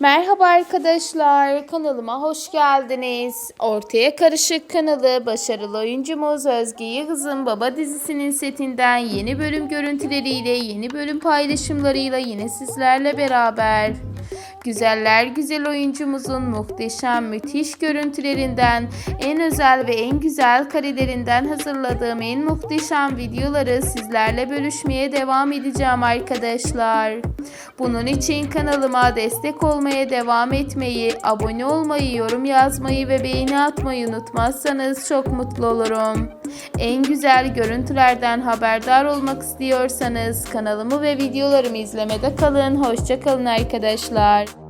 Merhaba arkadaşlar, kanalıma hoş geldiniz. Ortaya Karışık kanalı başarılı oyuncumuz Özge Yıldız'ın Baba dizisinin setinden yeni bölüm görüntüleriyle, yeni bölüm paylaşımlarıyla yine sizlerle beraber. Güzeller güzel oyuncumuzun muhteşem müthiş görüntülerinden, en özel ve en güzel karelerinden hazırladığım en muhteşem videoları sizlerle bölüşmeye devam edeceğim arkadaşlar. Bunun için kanalıma destek olmaya devam etmeyi, abone olmayı, yorum yazmayı ve beğeni atmayı unutmazsanız çok mutlu olurum. En güzel görüntülerden haberdar olmak istiyorsanız kanalımı ve videolarımı izlemede kalın. Hoşça kalın arkadaşlar.